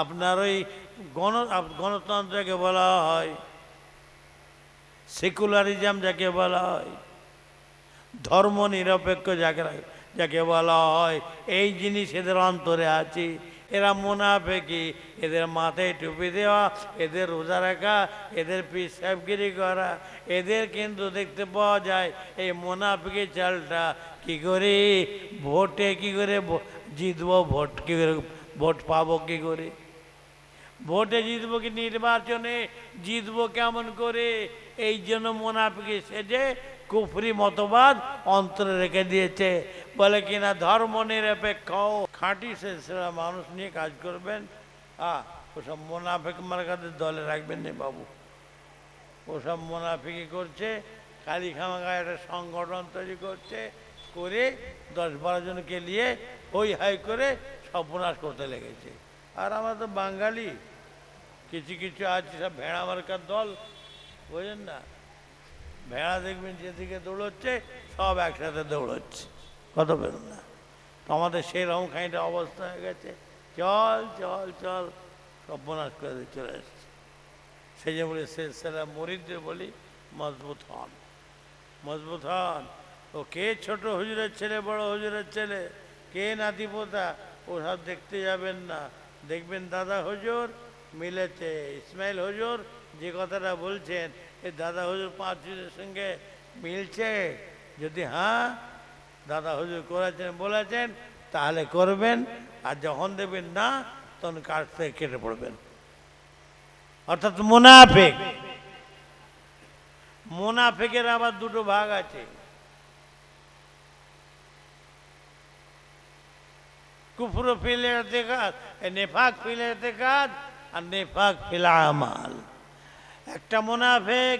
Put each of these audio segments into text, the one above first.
আপনার ওই গণ আপ- গণতন্ত্রকে বলা হয়, সেকুলারিজম যাকে বলা হয়, ধর্ম নিরপেক্ষ যাকে যাকে বলা হয়, এই জিনিস এদের অন্তরে আছে। এরা মুনাফেকি, এদের মাথায় টুপি দেওয়া, এদের রোজা রাখা, এদের পিসাবগিরি করা, এদের কিন্তু দেখতে পাওয়া যায়, এই মুনাফিকি চালটা কি করে, ভোটে কি করে জিতবো, ভোট কি করে, ভোট পাবো কি করে? ভোটে জিতবো কি নির্বাচনে? জিতবো কেমন করে? এই জন্য মোনাফিকে সেজে কুফরি মতবাদ অন্তরে রেখে দিয়েছে। বলে কিনা ধর্ম নিরপেক্ষ। খাঁটি সেরা মানুষ নিয়ে কাজ করবেন। হ্যাঁ ওসব মোনাফেক মার্কাদের দলে রাখবেন না বাবু। ওসব মোনাফিকি করছে খালি খামাখা একটা সংগঠন তৈরি করছে, করে দশ বারো জনকে নিয়ে হই হাই করে সর্বনাশ করতে লেগেছে। আর আমরা তো বাঙালি। কিছু কিছু আছে, সব ভেড়া মার্কার দল। বুঝলেন না? ভেড়া দেখবেন যেদিকে দৌড়চ্ছে, সব একসাথে দৌড়চ্ছে। কত বেরোন না। তো আমাদের সেই খানিটা অবস্থা হয়ে গেছে। চল চল চল। সর্বনাশ করে চলে এসছে সেই যে বলি, সে সেরা মরিদদের বলি, মজবুত হন। মজবুত হন। ও কে ছোট হুজুরের ছেলে, বড় হুজুরের ছেলে? কে নাতি পোতা ওসব দেখতে যাবেন না। দেখবেন দাদা হুজুর, মিলেছে। ইসমাইল হুজুর যে কথাটা বলছেন এই দাদা হুজুর পাঁচ হুজুরের সঙ্গে মিলছে। যদি হ্যাঁ দাদা হুজুর করেছেন, বলেছেন, তাহলে করবেন, আর যখন দেবেন না, তখন কাছ থেকে কেটে পড়বেন? অর্থাৎ মুনাফেক। মুনাফেকের আবার দুটো ভাগ আছে। কুফর ফিলে কাজ নেফাক ফিলে কাজ, আর নেফাক ফিলা আমাল। একটা মোনাফেক,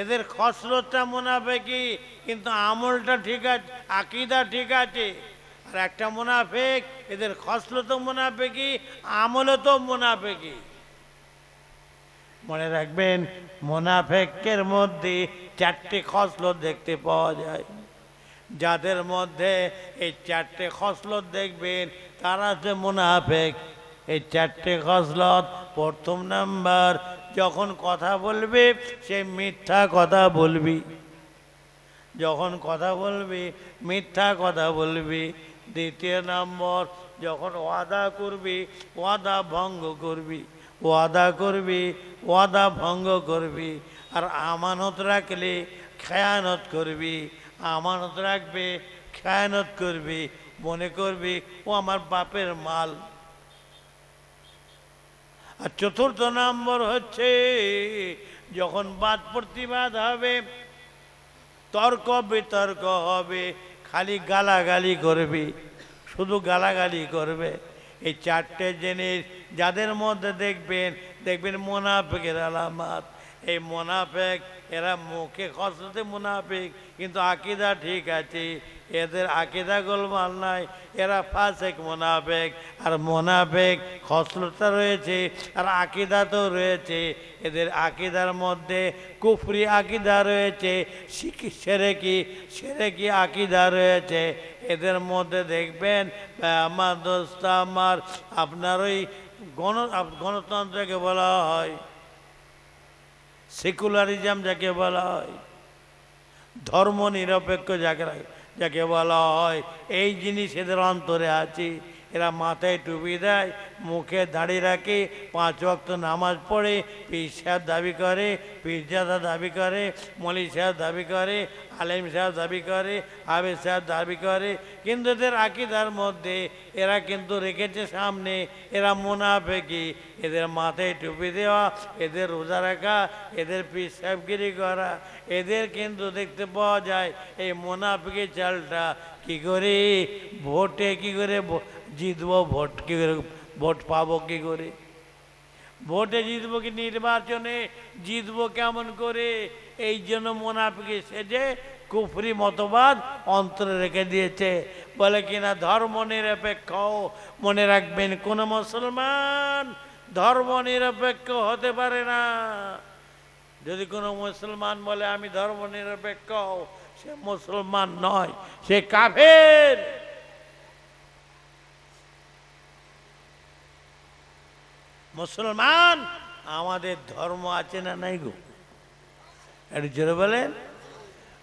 এদের খসরতটা মুনাফেকি কিন্তু আমলটা ঠিক আছে, আকিদা ঠিক আছে। আর একটা মুনাফেক, এদের খসলত মুনাফেকি আমলও তো মুনাফেকি মনে রাখবেন, মোনাফেকের মধ্যে চারটে খসলত দেখতে পাওয়া যায়। যাদের মধ্যে এই চারটে খসলত দেখবেন, তারা যে মুনাফেক। এই চারটে খসলত, প্রথম নাম্বার, যখন কথা বলবে, সে মিথ্যা কথা বলবি। যখন কথা বলবি, মিথ্যা কথা বলবি। দ্বিতীয় নম্বর, যখন ওয়াদা করবি, ওয়াদা ভঙ্গ করবি। ওয়াদা করবি, ওয়াদা ভঙ্গ করবি। আর আমানত রাখলে খেয়ানত করবি। আমানত রাখবে, খেয়ানত করবি, মনে করবি, ও আমার বাপের মাল। আর চতুর্থ নম্বর হচ্ছে, যখন বাদ প্রতিবাদ হবে, তর্ক বিতর্ক হবে, খালি গালাগালি করবে, শুধু গালাগালি করবে। এই চারটে জিনিস যাদের মধ্যে দেখবেন দেখবেন মোনাফেকের আলামাত। এই মোনাফেক এরা মুখে খসতে মুনাফিক, কিন্তু আকিদা ঠিক আছে, এদের আকিদা গোলমাল নাই, এরা ফাসেক মোনাফেক, আর মোনাফেক খসলতা রয়েছে, আর আকিদা তো রয়েছে, এদের আকিদার মধ্যে কুফরি আকিদা রয়েছে শিখি সেরেকি সেরেকি আকিদা রয়েছে, এদের মধ্যে দেখবেন আমার দোস্ত আমার, আপনার ওই গণ, গণতন্ত্রকে বলা হয়। সেকুলারিজম যাকে বলা হয় ধর্ম নিরপেক্ষ যাকে যাকে বলা হয়, এই জিনিস এদের অন্তরে আছে। এরা মাথায় টুপি দেয়, মুখে দাঁড়িয়ে রাখে, পাঁচ ওয়াক্ত নামাজ পড়ে, পীর সাহেব দাবি করে পীরজাদা দাবি করে, মলি সাহেব দাবি করে, আলেম সাহেব দাবি করে, আবেদ সাহেব দাবি করে। কিন্তু এদের আকিদার মধ্যে এরা কিন্তু রেখেছে সামনে, এরা মুনাফেকি। এদের মাথায় টুপি দেওয়া, এদের রোজা রাখা, এদের পীর সাহেবগিরি করা, এদের কিন্তু দেখতে পাওয়া যায়, এই মুনাফিকি চালটা কি করে, ভোটে কি করে জিতবো, ভোট কি করে, ভোট পাবো কি করে? ভোটে জিতবো কি নির্বাচনে? জিতবো কেমন করে? এই জন্য মোনাফিকে সেজে কুফরি মতবাদ অন্তরে রেখে দিয়েছে। বলে কিনা, ধর্ম নিরপেক্ষ। মনে রাখবেন, কোন মুসলমান ধর্ম নিরপেক্ষ হতে পারে না। যদি কোনো মুসলমান বলে, আমি ধর্ম নিরপেক্ষ সে মুসলমান নয়, সে কাফের। মুসলমান, আমাদের ধর্ম আছে না নাই গো? একটু জোরে বলেন।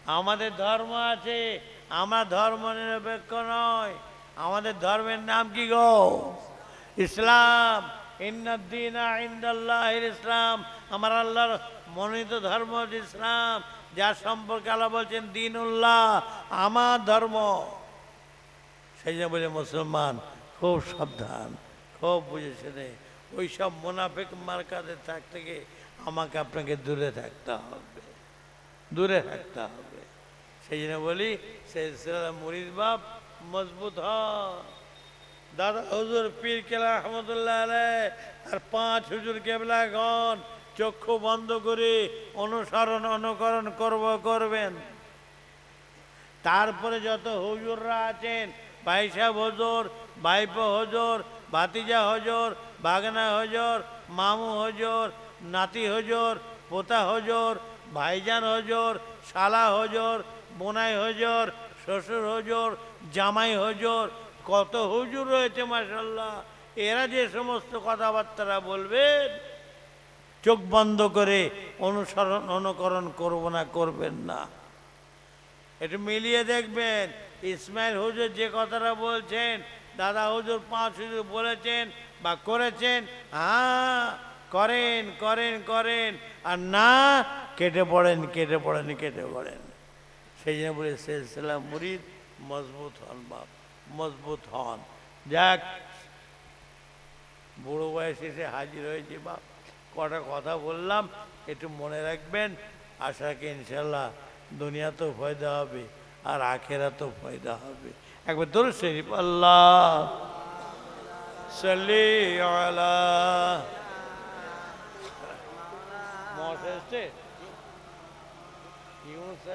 আমাদের ধর্ম আছে, আমরা ধর্ম নিরপেক্ষ নয়। আমাদের ধর্মের নাম কি গো? ইসলাম। ইসলাম। আমার আল্লাহর মনোনীত ধর্ম ইসলাম। যার সম্পর্কে আল্লাহ বলছেন দিন উল্লাহ আমার ধর্ম। সেই জন্য বলে মুসলমান, খুব সাবধান, খুব বুঝেছে ওই সব মোনাফেক মার্কাদের থাক থেকে আমাকে আপনাকে দূরে থাকতে হবে। দূরে থাকতে হবে। সেই জন্য বলি, সেই মুরিদ বাপ মজবুত হ। দাদা হুজুর পীর কেলা রহমতুল্লাহ আলাই আর পাঁচ হুজুর কেবলা কেবলাগণ, চক্ষু বন্ধ করে অনুসরণ অনুকরণ করব, করবেন। তারপরে যত হুজুররা আছেন পয়সা হজর, ভাইপো হজর, ভাতিজা হজর বাগনা হজর, মামু হজর, নাতি হজর, পোতা হজর, ভাইজান হজর, শালা হজর, বোনাই হজর, শ্বশুর হজর, জামাই হজর, কত হুজুর রয়েছে মাসাল্লাহ এরা যে সমস্ত কথাবার্তারা বলবেন, চোখ বন্ধ করে অনুসরণ, অনুকরণ করব না, করবেন না। একটু মিলিয়ে দেখবেন, ইসমাইল হুজুর যে কথাটা বলছেন, দাদা হুজুর পাঁচ হুজুর বলেছেন বা করেছেন হ্যাঁ করেন করেন করেন, আর না, কেটে পড়েন কেটে পড়েন কেটে পড়েন। সেই জন্য বলে সিলসিলা মুরিদ, মজবুত হন বাপ, মজবুত হন। যাক, বুড়ো বয়সে এসে হাজির হয়েছে বাপ। কটা কথা বললাম, একটু মনে রাখবেন আশাকে ইনশাল্লাহ দুনিয়া তো ফয়দা হবে, আর আখেরা তো ফয়দা হবে। একবার ধরো শরীফ, আল্লাহ। صلي على يونس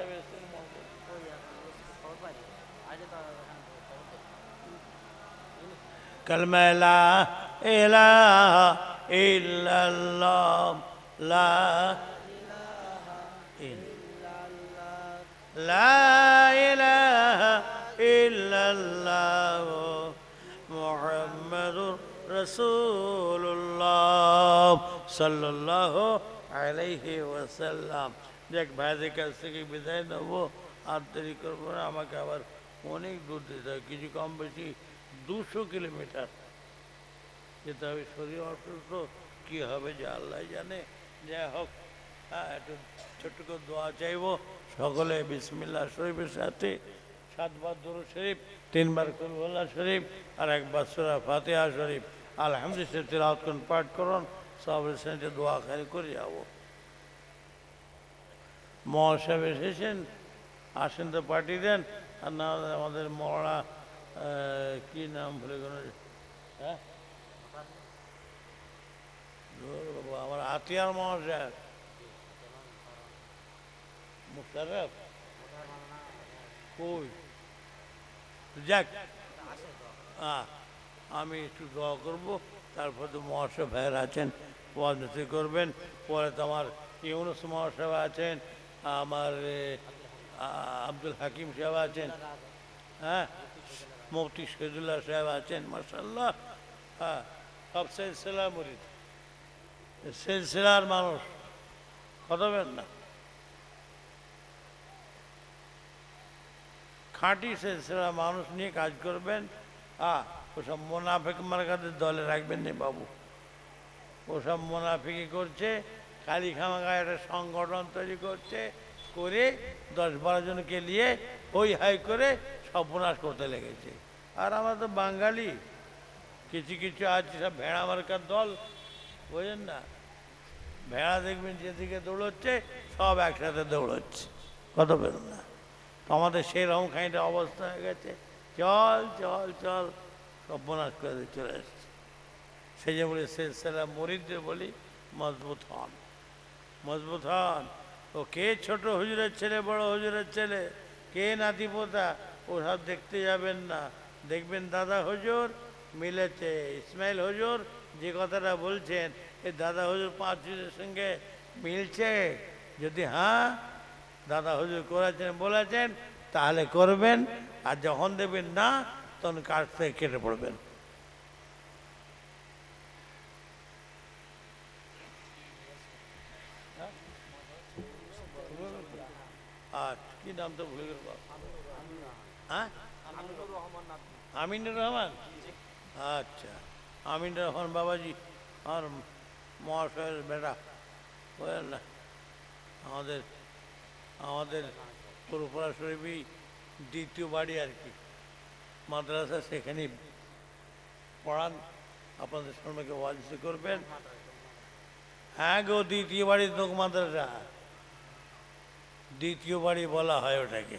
كلمة لا إله إلا الله. لا إله إلا الله. لا إله إلا الله. মুহাম্মাদুর রসুল্লাহ সাল্লাহ আলাইহি ওয়াসাল্লাম। দেখ ভাইদের কাছ থেকে বিদায় নেব, আর দেরি করব না, আমাকে আবার অনেক দূর যেতে হবে, কিছু কম বেশি দুশো কিলোমিটার যেতে হবে। শরীর অসুস্থ, কী হবে যে আল্লাহ জানে। যাই হোক হ্যাঁ একটু ছোট্ট করে দোয়া চাইব সকলে বিসমিল্লা শরীফের সাথে। সাতবার দরু শরীফ, তিনবার কলবুল্লাহ শরীফ আর একবার সুরা ফাতেহা শরীফ। আলহামদুলিল্লাহ তিলাওয়াত করুন, পাঠ করুন সবের সাথে দোয়া খালি করে যাব। মহাসাহেব এসেছেন, আসেন তো পাঠিয়ে দেন, আর না আমাদের মহড়া কি নাম ভুলে গেল? হ্যাঁ? আমার আতিয়ার মহাসাহেব। মুশারফ কই? যাক আমি একটু দোয়া করব। তারপর তো মহাশয় ভাইয়ের আছেন ওয়াজনতি করবেন। পরে তো আমার ইউনুস মহাশয় আছেন, আমার আব্দুল হাকিম সাহেব আছেন হ্যাঁ? মুফতি শহীদুল্লাহ সাহেব আছেন মার্শাল্লাহ হ্যাঁ সব সিলসিলা মরিদ। সিলসিলার মানুষ। কথা না। খাঁটি সিলসিলা মানুষ নিয়ে কাজ করবেন। হ্যাঁ ওসব মোনাফেক মার্কাদের দলে রাখবেন না বাবু। ওসব মোনাফিকি করছে খালি খামাখা একটা সংগঠন তৈরি করছে, করে দশ বারো জনকে নিয়ে হই হাই করে সর্বনাশ করতে লেগেছে। আর আমরা তো বাঙালি, কিছু কিছু আছে সব ভেড়া মার্কার দল, বোঝেন না? ভেড়া দেখবেন যেদিকে দৌড়চ্ছে, সব একসাথে দৌড়চ্ছে। কত বেরোন না। তো আমাদের সেরকম খানিটা অবস্থা হয়ে গেছে। চল চল চল। সর্বনাশ করে চলে এসছে। সেই যে বলি, সিলসিলা মরিদদের বলি, মজবুত হন। মজবুত হন। ও কে ছোট হুজুরের ছেলে, বড় হুজুরের ছেলে? কে নাতি পোতা ওসব দেখতে যাবেন না। দেখবেন দাদা হুজুর মিলেছে। ইসমাইল হুজুর যে কথাটা বলছেন এই দাদা হুজুর পাঁচ হুজুরের সঙ্গে মিলছে? যদি হ্যাঁ দাদা হুজুর করেছেন, বলেছেন, তাহলে করবেন, আর যখন দেবেন না, তখন কাজ থেকে কেটে পড়বেন? আর কি নাম তো ভুলে গেল হ্যাঁ? আমিনুর রহমান? আচ্ছা আমিনুর রহমান বাবাজি আমার মহাশয়ের বেটা না, আমাদের আমাদের পুরোপড়া শরীফই দ্বিতীয় বাড়ি আর কি। মাদ্রাসা সেখানে পড়ান। আপনাদের সামনে ওয়াজ করবেন। হ্যাঁ গো, দ্বিতীয় বাড়ি তোক মাদ্রাসা। দ্বিতীয় বাড়ি বলা হয় ওটাকে।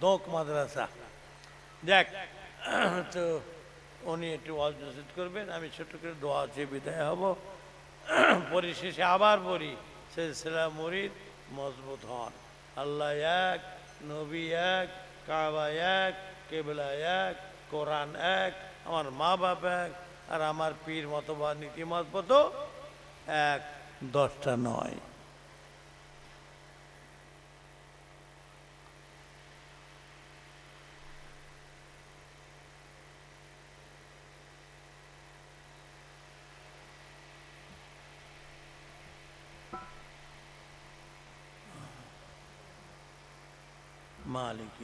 দোক মাদ্রাসা। দেখ তো উনি একটু নসিদ করবেন। আমি ছোট করে দোয়া আছে বিদায় হব। পরিশেষে আবার বলি, সিলসিলা মুরিদ মজবুত হন। আল্লাহ এক, নবী এক, কাবা এক, কেবলা এক, কোরআন এক, আমার মা বাপ এক, আর আমার পীর মতো বা নীতিমত মতো এক, দশটা নয়। मालिक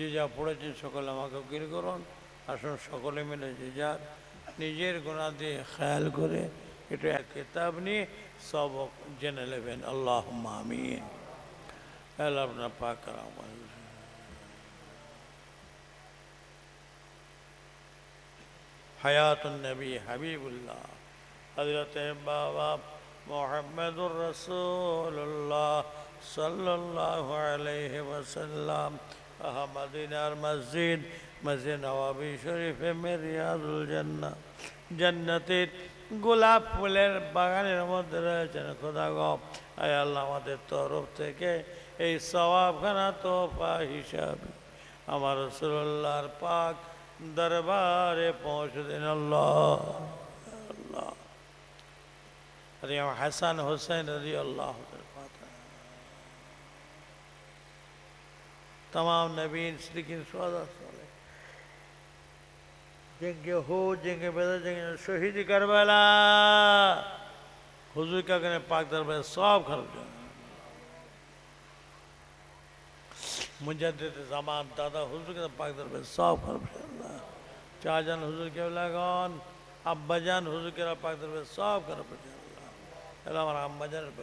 যে যা পড়েছেন সকলে আমাকে গির করুন। আসুন সকলে মিলে যে যার নিজের গোনা দিয়ে খেয়াল করে এটা এক কিতাব নিয়ে সব জেনে নেবেন। আল্লাহ আমিন। আপনার পাক আমার حیات النبی حبیب اللہ حضرت بابا محمد الرسول اللہ صلی আহমদিনার মসজিদ মসজিদ নবাবী শরীফে মেরিয়াদুল জান্না জান্নাতের গোলাপ ফুলের বাগানের মধ্যে রয়েছেন খোদা গপ আয় আল্লাহ আমাদের তরফ থেকে এই সওয়াবখানা তোফা হিসাবে আমার রসুল্লাহর পাক দরবারে পৌঁছে দিন আল্লাহ। আল্লাহ। হাসান হোসেন রদি আল্লাহ तमाम नबीन, सिद्दीकीन, सौदा जंगे हो जंगे बेदा जंगे शहीद करबला, हुजूर का कने पाक दरबार सब खर्च मुजद्दिद जमान दादा हुजूर के पाक दरबार सब खर्च चाजान हुजूर के लगान अब्बाजान हुजूर के पाक दरबार सब खर्च अल्लाह हमारा अम्माजान पे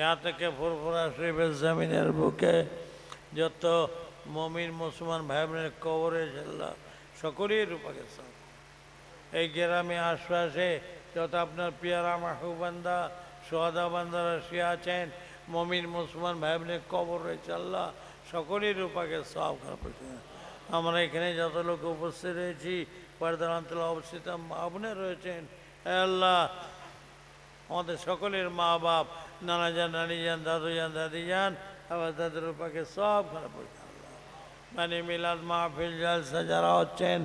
यहाँ থেকে ফুরফুরা শরীফের জমিনের বুকে যত মমিন মুসলমান ভাই বোনের কবরে ঝেল্লা, সকলেই রূপাকে সব এই গ্রামে আশপাশে যত আপনার পিয়ারা মাহবুবান্দা, সোহাদা বান্দারা শুয়ে আছেন, মমিন মুসলমান ভাই বোনের কবর রয়েছে আল্লাহ সকলেই রূপাকে সব খারাপ আমরা এখানে যত লোক উপস্থিত রয়েছি, পর্দার অঞ্চলে অবস্থিত মা বোনের রয়েছেন। আল্লাহ, আমাদের সকলের মা বাপ নানা যান, নানি যান, দাদু যান, দাদি যান, আবার তাদের পাকে সব খারাপ হয়েছে মানে মিলাদ মাহফিল, জলসা যারা হচ্ছেন,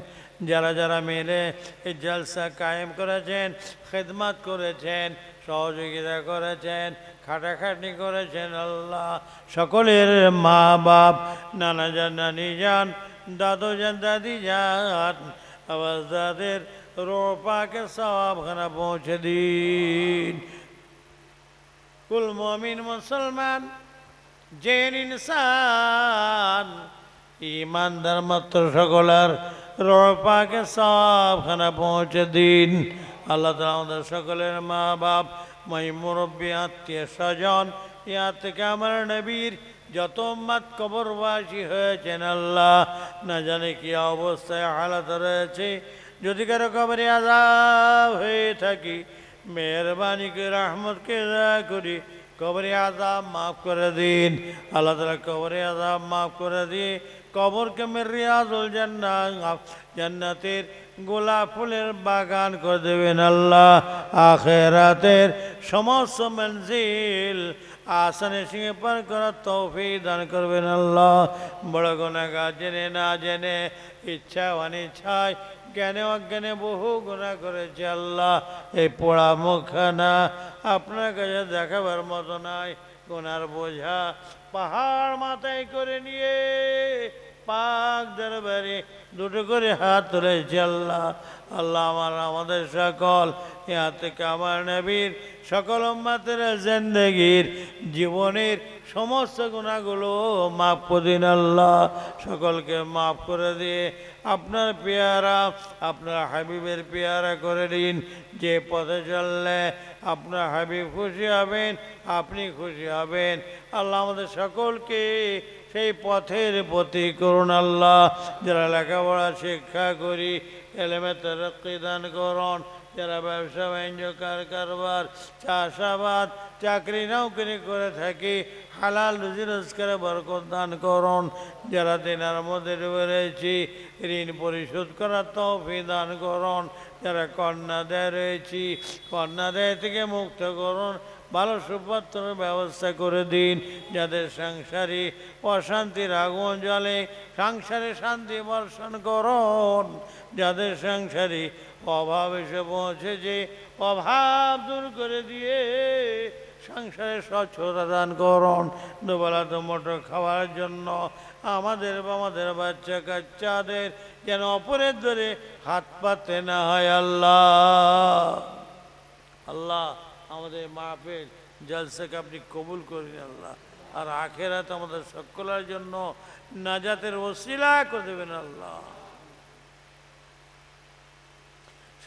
যারা যারা মিলে এই জলসা কায়েম করেছেন, খেদমাত করেছেন, সহযোগিতা করেছেন, খাটাখাটনি করেছেন আল্লাহ, সকলের মা বাপ নানা যান, নানি যান, দাদু যান, দাদি যান, আবার তাদের রোপাকে সবখানা পৌঁছে দিন। কুল মমিন মুসলমান, জেন, ইনসান ইমানদার মাত্র সকলের রোপাকে সবখানা পৌঁছে দিন। আল্লাহ তালা আমাদের সকলের মা বাপ মাই মুরব্বী, আত্মীয় স্বজন, ইয়া থেকে আমার নবীর যত মাত কবরবাসী হয়েছেন আল্লাহ, না জানে কি অবস্থায় হালাত রয়েছে। যদি কারও কবরে আজাব হয়ে থাকি মেহরবানি করে রহমতকে দয়া করি। কবরে আজাব মাফ করে দিন। আল্লাহ তালা কবরে আজাব মাফ করে দিয়ে কবরকে মেরিয়াজুল জান্নাত জান্নাতের গোলাপ ফুলের বাগান করে দেবেন আল্লাহ। আখেরাতের সমস্ত মঞ্জিল আসনে সঙ্গে পার করার তৌফি দান করবেন আল্লাহ। বড় গুণাগার জেনে না জেনে, ইচ্ছা অনিচ্ছায় জ্ঞানে অজ্ঞানে বহু গুণা করেছে আল্লাহ। এই পোড়া মুখানা আপনার কাছে দেখাবার মতো নাই গুনার বোঝা পাহাড় মাথায় করে নিয়ে পাক দরবারে দুটো করে হাত তুলেছে আল্লাহ। আল্লাহ আমার, আমাদের সকল ইহা থেকে আমার নবীর, সকল উম্মাতের জিন্দগির, জীবনের সমস্ত গুণাগুলো মাফ দিন আল্লাহ। সকলকে মাফ করে দিয়ে আপনার পেয়ারা, আপনার হাবিবের পেয়ারা করে দিন। যে পথে চললে আপনার হাবিব খুশি হবেন, আপনি খুশি হবেন। আল্লাহ আমাদের সকলকে সেই পথের প্রতি করুন আল্লাহ। যারা লেখাপড়া, শিক্ষা করি, এলেমে তরক্কি দান করুন যারা ব্যবসা বাণিজ্য কার কারবার, চাষাবাদ, চাকরি নৌকরি করে থাকি, হালাল রুজি রোজগারে বরকত দান করুন। যারা দিনার মধ্যে ডুবে রয়েছি, ঋণ পরিশোধ করার তৌফি দান করুন। যারা কন্যা দেয় রয়েছি, কন্যা দেয় থেকে মুক্ত করুন। ভালো সুপাত্রের ব্যবস্থা করে দিন। যাদের সংসারে অশান্তির আগুন জ্বলে, সংসারে শান্তি বর্ষণ করুন। যাদের সংসারে অভাব এসে পৌঁছেছে অভাব দূর করে দিয়ে সংসারে স্বচ্ছতা দান করুন। দুবেলা তো মোটর খাওয়ার জন্য আমাদের বা আমাদের বাচ্চা কাচ্চাদের যেন অপরের ধরে হাত পাতে না হয় আল্লাহ। আল্লাহ আমাদের মাহফিল জলসাকে আপনি কবুল করেন আল্লাহ। আর আখেরাত আমাদের সকলের জন্য নাজাতের ওসিলা করে দেবেন আল্লাহ।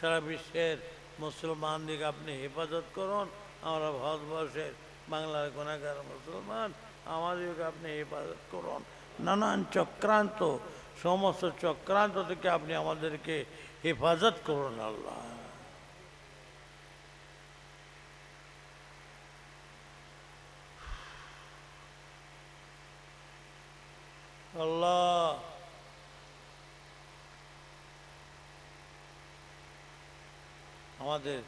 সারা বিশ্বের মুসলমানদিকে আপনি হেফাজত করুন। আমরা ভারতবর্ষের বাংলার গুণাগার মুসলমান। আমাদেরকে আপনি হেফাজত করুন। নানান চক্রান্ত, সমস্ত চক্রান্ত থেকে আপনি আমাদেরকে হেফাজত করুন আল্লাহ। আল্লাহ আমাদের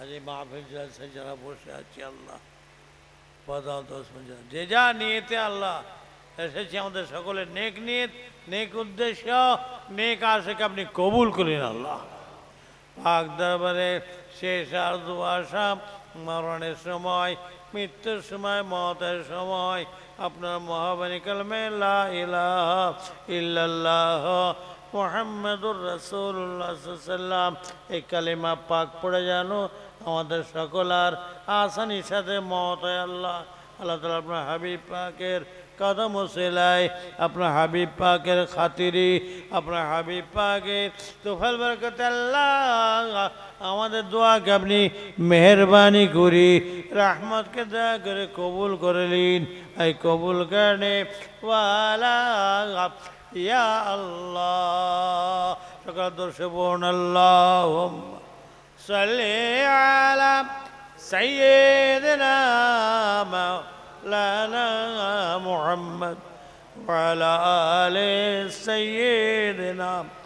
আজ এই মাহফিল জলসায় যারা বসে আছি, আল্লাহ। পদাও দশ যে যা নিয়েতে আল্লাহ এসেছি, আমাদের সকলের নেক নিয়ত, নেক উদ্দেশ্য, নেক আশেকে আপনি কবুল করেন আল্লাহ। পাক দরবারে শেষ আর দুয়াশা মরণের সময়, মৃত্যুর সময়, মতের সময়, আপনার মহাবাণী কালমে ইল্লাল্লাহ মোহাম্মদুর রসুল্লাহ সাল্লাম এই কালিমা পাক পড়ে জানো আমাদের সকল আর আসানির সাথে মত আল্লাহ। আল্লাহ তালা আপনার হাবিব পাকের কদম সেলাই, আপনার হাবিব পাকের খাতিরি, আপনার হাবিব পাকের তোফাল বরকত আল্লাহ আমাদের দোয়াকে আপনি মেহরবানি করি, রহমতকে দয়া করে কবুল করে নিন। أي قبول کرنے والا يا الله شكرا درشبون اللهم صل على سيدنا مولانا محمد وعلى آل سيدنا محمد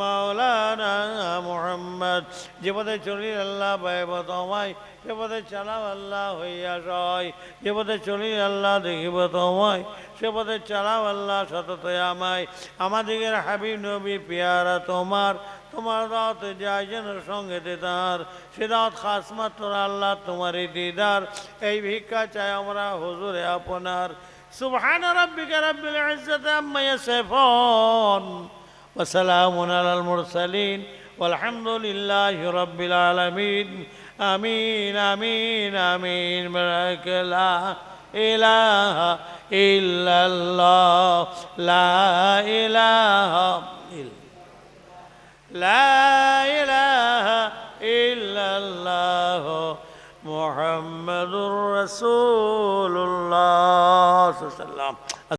মাওলানা মোহাম্মদ। যে পথে চলি আল্লাহ পাইব তোমায়। সে পথে চালাও আল্লাহ, হইয়া সয়। যে পথে চলি আল্লাহ, দেখিব তোমায়। সে পথে চালাও আল্লাহ, সততই আমায়। আমাদিগের হাবিব নবী, পেয়ারা তোমার। তোমার দাওয়াত যায় যেন সঙ্গেতে তার। সে দাওয়াত খাস আল্লাহ, তোমারই দিদার। এই ভিক্ষা চাই আমরা হুজুরে আপনার। সুবহান রাব্বিকা রাব্বিল ইজ্জাতি আম্মা ইয়াসিফুন। وسلام على المرسلين والحمد لله رب العالمين آمين آمين آمين برك لا إله إلا الله لا إله إلا لا إله إلا الله محمد رسول الله صلى الله عليه وسلم